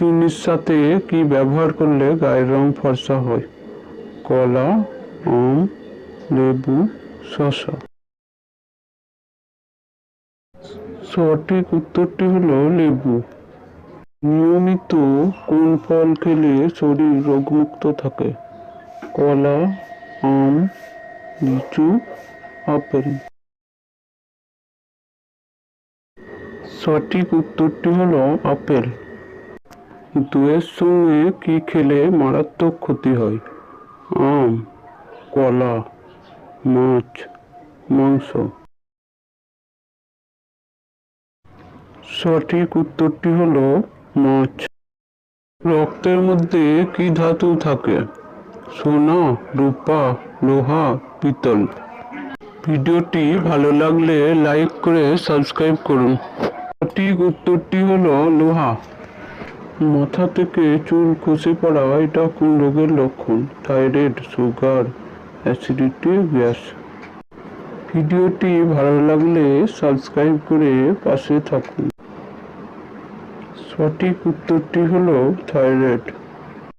চিনির সাথে কি ব্যবহার করলে গায়ের রং ফর্সা হয়? কলা, আম, লেবু, শসা। সঠিক উত্তরটি হলো লেবু। নিয়মিত কোন ফল খেলে শরীর রোগমুক্ত থাকে? কলা, আম, লিচু, আপেল। সঠিক উত্তরটি হলো আপেল। দইয়ের সঙ্গে কি খেলে মারাত্মক ক্ষতি হয়? আম, কলা, মাছ, মাংস। সঠিক উত্তরটি হলো মাছ। রক্তের মধ্যে কি ধাতু থাকে? সোনা, রূপা, লোহা, পিতল। ভিডিওটি ভালো লাগলে লাইক করে সাবস্ক্রাইব করুন। সঠিক উত্তরটি হলো লোহা। মাথা থেকে চুল খসে পড়া এটা কোন রোগের লক্ষণ। Thyroid, sugar, acidity, gas. ভিডিওটি ভালো লাগলে সাবস্ক্রাইব করে পাশে থাকুন। সঠিক উত্তরটি হলো থাইরয়েড।